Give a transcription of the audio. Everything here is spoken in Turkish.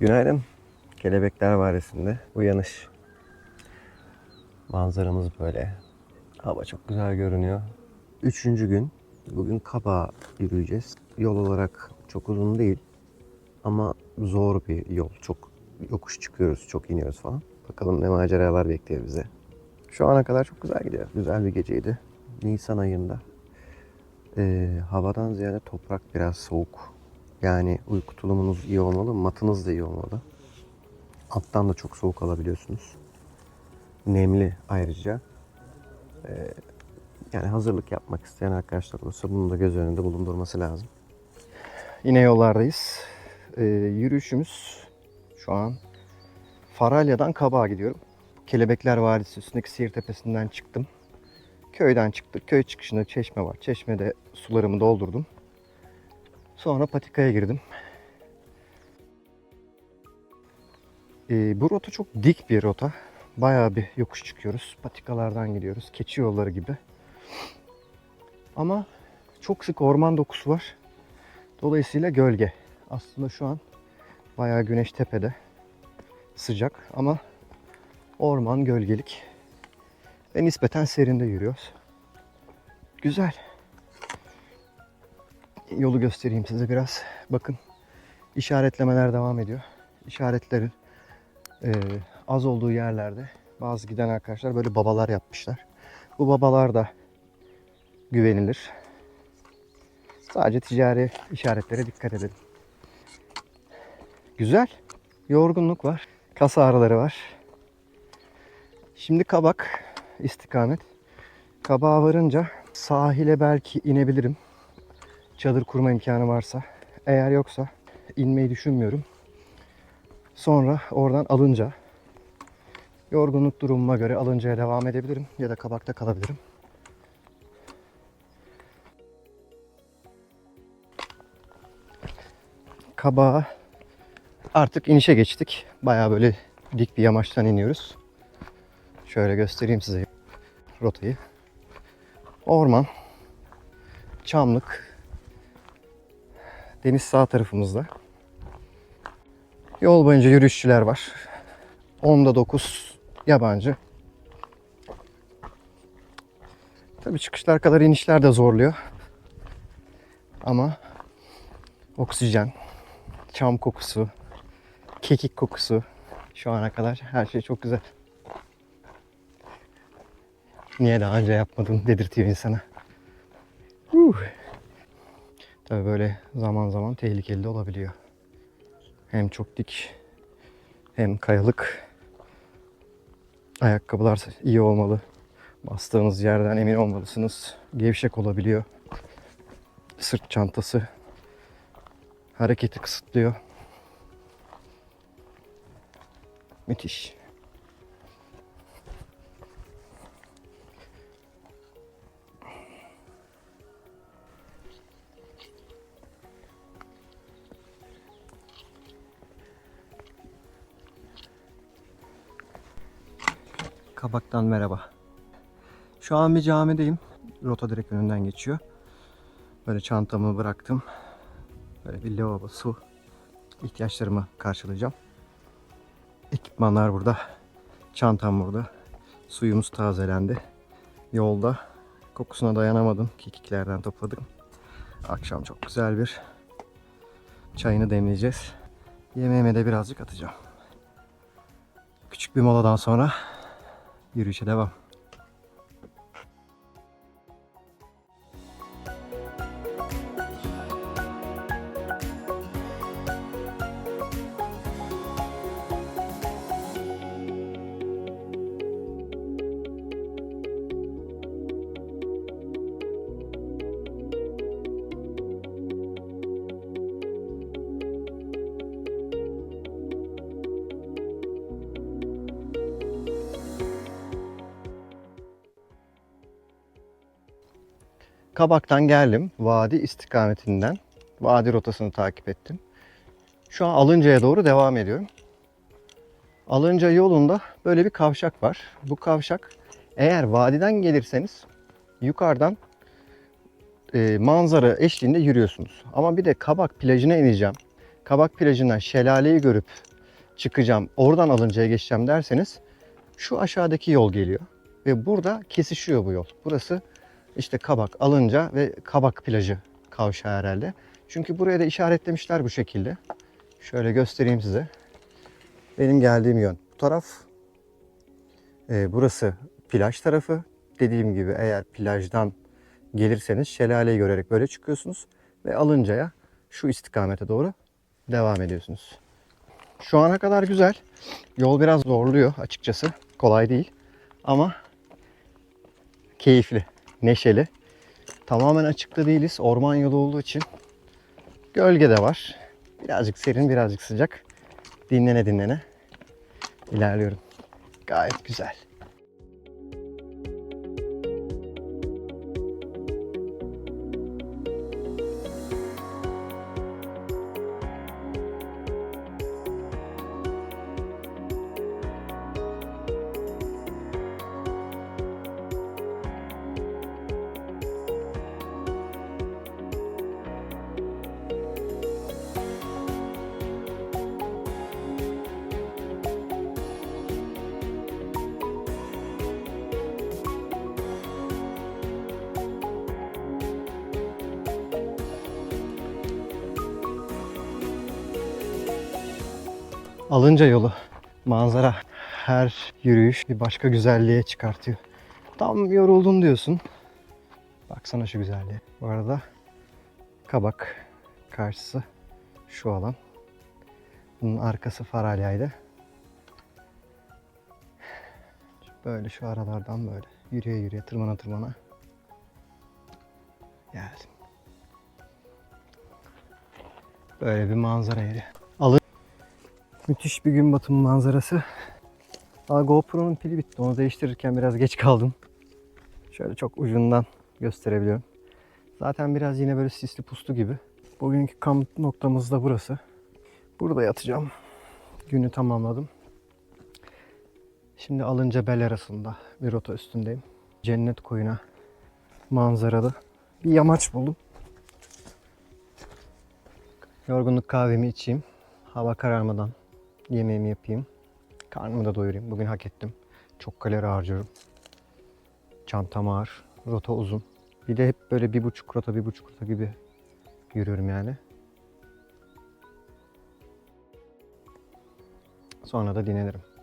Günaydın. Kelebekler Vadisi'nde uyanış. Manzaramız böyle. Hava çok güzel görünüyor. Üçüncü gün. Bugün Kaba yürüyeceğiz. Yol olarak çok uzun değil. Ama zor bir yol. Çok yokuş çıkıyoruz, çok iniyoruz falan. Bakalım ne maceralar bekliyor bize. Şu ana kadar çok güzel gidiyor. Güzel bir geceydi. Nisan ayında. Ee, havadan ziyade toprak biraz soğuk. Yani uyku tulumunuz iyi olmalı, matınız da iyi olmalı. Alttan da çok soğuk alabiliyorsunuz. Nemli ayrıca. Ee, yani hazırlık yapmak isteyen arkadaşlar olursa bunu da göz önünde bulundurması lazım. Yine yollardayız. Ee, yürüyüşümüz şu an Faralya'dan Kabak'a gidiyorum. Kelebekler Vadisi üstündeki Siirt Tepesi'nden çıktım. Köyden çıktık. Köy çıkışında çeşme var. Çeşmede sularımı doldurdum. Sonra patikaya girdim. Ee, bu rota çok dik bir rota. Bayağı bir yokuş çıkıyoruz. Patikalardan gidiyoruz. Keçi yolları gibi. Ama çok sık orman dokusu var. Dolayısıyla gölge. Aslında şu an bayağı güneş tepede. Sıcak ama orman gölgelik. Ve nispeten serinde yürüyoruz. Güzel. Yolu göstereyim size biraz. Bakın işaretlemeler devam ediyor. İşaretlerin e, az olduğu yerlerde bazı giden arkadaşlar böyle babalar yapmışlar. Bu babalar da güvenilir. Sadece ticari işaretlere dikkat edin. Güzel. Yorgunluk var. Kas ağrıları var. Şimdi Kabak istikamet. Kabağa varınca sahile belki inebilirim. Çadır kurma imkanı varsa. Eğer yoksa inmeyi düşünmüyorum. Sonra oradan alınca yorgunluk durumuma göre alıncaya devam edebilirim ya da kabakta kalabilirim. Kabağa artık inişe geçtik. Bayağı böyle dik bir yamaçtan iniyoruz. Şöyle göstereyim size rotayı. Orman, çamlık, deniz sağ tarafımızda. Yol boyunca yürüyüşçüler var. 10'da 9 yabancı. Tabii çıkışlar kadar inişler de zorluyor. Ama oksijen, çam kokusu, kekik kokusu şu ana kadar her şey çok güzel. Niye daha önce yapmadım dedirtiyor insana. Huh. Tabii böyle zaman zaman tehlikeli de olabiliyor. Hem çok dik hem kayalık. Ayakkabılar iyi olmalı. Bastığınız yerden emin olmalısınız. Gevşek olabiliyor. Sırt çantası hareketi kısıtlıyor. Müthiş. Kabaktan merhaba. Şu an bir camideyim. Rota direkt önünden geçiyor. Böyle çantamı bıraktım. Böyle bir lavabo, su ihtiyaçlarımı karşılayacağım. Ekipmanlar burada. Çantam burada. Suyumuz tazelendi. Yolda kokusuna dayanamadım. Kekiklerden topladım. Akşam çok güzel bir çayını demleyeceğiz. Yemeğime de birazcık atacağım. Küçük bir moladan sonra yürüyüşe devam. Kabak'tan geldim. Vadi istikametinden. Vadi rotasını takip ettim. Şu an Alınca'ya doğru devam ediyorum. Alınca yolunda böyle bir kavşak var. Bu kavşak eğer vadiden gelirseniz yukarıdan e, manzara eşliğinde yürüyorsunuz. Ama bir de Kabak plajına ineceğim Kabak plajından şelaleyi görüp çıkacağım, oradan Alınca'ya geçeceğim derseniz şu aşağıdaki yol geliyor. Ve burada kesişiyor bu yol. Burası işte Kabak, Alınca ve Kabak plajı kavşağı herhalde. Çünkü buraya da işaretlemişler bu şekilde. Şöyle göstereyim size. Benim geldiğim yön. Bu taraf e, burası plaj tarafı. Dediğim gibi eğer plajdan gelirseniz şelaleyi görerek böyle çıkıyorsunuz. Ve Alınca'ya şu istikamete doğru devam ediyorsunuz. Şu ana kadar güzel. Yol biraz zorluyor açıkçası. Kolay değil. Ama keyifli, neşeli. Tamamen açıkta değiliz. Orman yolu olduğu için gölge de var. Birazcık serin, birazcık sıcak. Dinlene dinlene ilerliyorum. Gayet güzel. Alınca yolu. Manzara. Her yürüyüş bir başka güzelliğe çıkartıyor. Tam yoruldun diyorsun. Baksana şu güzelliğe. Bu arada kabak karşısı şu alan. Bunun arkası Faralya'ydı. Böyle şu aralardan böyle yürüye yürüye tırmana tırmana geldim. Böyle bir manzara yeri. Müthiş bir gün batımı manzarası. Aa, GoPro'nun pili bitti. Onu değiştirirken biraz geç kaldım. Şöyle çok ucundan gösterebiliyorum. Zaten biraz yine böyle sisli puslu gibi. Bugünkü kamp noktamız da burası. Burada yatacağım. Günü tamamladım. Şimdi Alınca Bel arasında bir rota üstündeyim. Cennet koyuna manzaralı bir yamaç buldum. Yorgunluk kahvemi içeyim. Hava kararmadan yemeğimi yapayım. Karnımı da doyurayım. Bugün hak ettim. Çok kalori harcıyorum. Çantam ağır. Rota uzun. Bir de hep böyle bir buçuk rota bir buçuk rota gibi yürüyorum yani. Sonra da dinlenirim.